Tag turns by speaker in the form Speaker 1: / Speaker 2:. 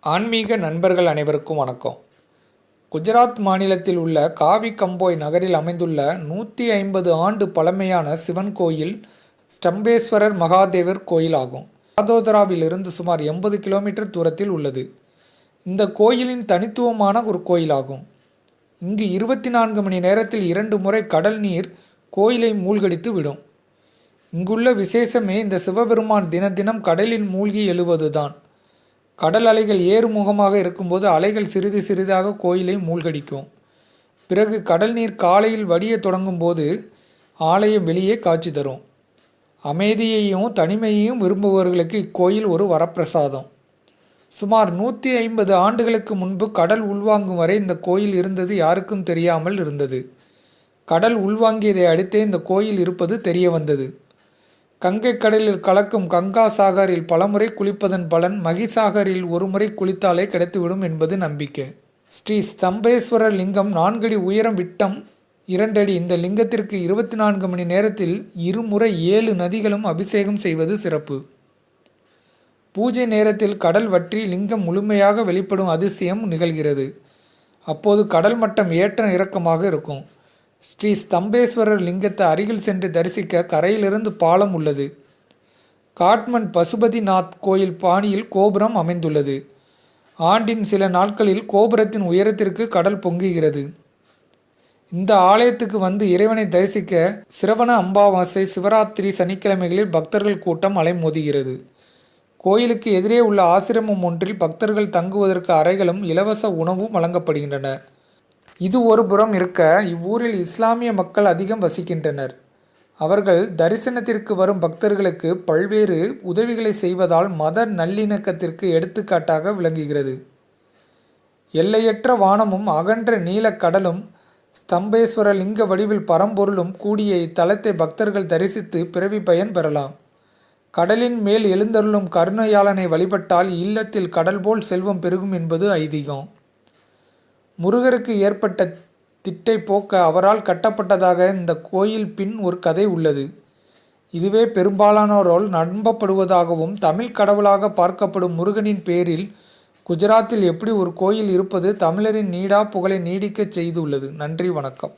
Speaker 1: ஆன்மீக நண்பர்கள் அனைவருக்கும் வணக்கம். குஜராத் மாநிலத்தில் உள்ள காவி கம்போய் நகரில் அமைந்துள்ள நூற்றி ஐம்பது ஆண்டு பழமையான சிவன் கோயில் ஸ்டம்பேஸ்வரர் மகாதேவர் கோயில் ஆகும் வதோதராவிலிருந்து சுமார் எண்பது கிலோமீட்டர் தூரத்தில் உள்ளது. இந்த கோயிலின் தனித்துவமான ஒரு கோயிலாகும். இங்கு இருபத்தி நான்கு மணி நேரத்தில் இரண்டு முறை கடல் நீர் கோயிலை மூழ்கடித்து விடும். இங்குள்ள விசேஷமே இந்த சிவபெருமான் தின தினம் கடலில் மூழ்கி எழுவதுதான். கடல் அலைகள் ஏறுமுகமாக இருக்கும்போது அலைகள் சிறிது சிறிதாக கோயிலை மூழ்கடிக்கும். பிறகு கடல் நீர் காலையில் வடிய தொடங்கும் போது ஆலயம் வெளியே காட்சி தரும். அமைதியையும் தனிமையையும் விரும்புபவர்களுக்கு இக்கோயில் ஒரு வரப்பிரசாதம். சுமார் நூற்றி ஐம்பது ஆண்டுகளுக்கு முன்பு கடல் உள்வாங்கும் வரை இந்த கோயில் இருந்தது யாருக்கும் தெரியாமல் இருந்தது. கடல் உள்வாங்கியதை அடுத்தே இந்த கோயில் இருப்பது தெரிய வந்தது. கங்கை கடலில் கலக்கும் கங்கா சாகரில் பலமுறை குளிப்பதன் பலன் மகிசாகரில் ஒருமுறை குளித்தாலே கிடைத்துவிடும் என்பது நம்பிக்கை. ஸ்ரீ ஸ்தம்பேஸ்வரர் லிங்கம் நான்கடி உயரம் விட்டம் இரண்டடி. இந்த லிங்கத்திற்கு இருபத்தி நான்கு மணி நேரத்தில் இருமுறை ஏழு நதிகளும் அபிஷேகம் செய்வது சிறப்பு. பூஜை நேரத்தில் கடல் வற்றி லிங்கம் முழுமையாக வெளிப்படும் அதிசயம் நிகழ்கிறது. அப்போது கடல் மட்டம் ஏற்ற இறக்கமாக இருக்கும். ஸ்ரீ ஸ்தம்பேஸ்வரர் லிங்கத்தை அருகில் சென்று தரிசிக்க கரையிலிருந்து பாலம் உள்ளது. காட்மண்ட் பசுபதிநாத் கோயில் பாணியில் கோபுரம் அமைந்துள்ளது. ஆண்டின் சில நாட்களில் கோபுரத்தின் உயரத்திற்கு கடல் பொங்குகிறது. இந்த ஆலயத்துக்கு வந்து இறைவனை தரிசிக்க சிரவண அம்பாவாசை சிவராத்திரி சனிக்கிழமைகளில் பக்தர்கள் கூட்டம் அலைமோதுகிறது. கோயிலுக்கு எதிரே உள்ள ஆசிரமம் ஒன்றில் பக்தர்கள் தங்குவதற்கு அறைகளும் இலவச உணவும் வழங்கப்படுகின்றன. இது ஒரு புறம் இருக்க இவ்வூரில் இஸ்லாமிய மக்கள் அதிகம் வசிக்கின்றனர். அவர்கள் தரிசனத்திற்கு வரும் பக்தர்களுக்கு பல்வேறு உதவிகளை செய்வதால் மத நல்லிணக்கத்திற்கு எடுத்துக்காட்டாக விளங்குகிறது. எல்லையற்ற வானமும் அகன்ற நீலக் கடலும் ஸ்தம்பேஸ்வர லிங்க வடிவில் பரம்பொருளும் கூடிய இத்தலத்தை பக்தர்கள் தரிசித்து பிறவி பயன் பெறலாம். கடலின் மேல் எழுந்தருளும் கருணையாளனை வழிபட்டால் இல்லத்தில் கடல் போல் செல்வம் பெருகும் என்பது ஐதீகம். முருகருக்கு ஏற்பட்ட திட்டை போக்க அவரால் கட்டப்பட்டதாக இந்த கோயில் பின் ஒரு கதை உள்ளது. இதுவே பெரும்பாலானோரால் நம்பப்படுவதாகவும் தமிழ் கடவுளாக பார்க்கப்படும் முருகனின் பேரில் குஜராத்தில் எப்படி ஒரு கோயில் இருப்பது தமிழரின் நீடா புகழை நீடிக்கச் செய்துள்ளது. நன்றி வணக்கம்.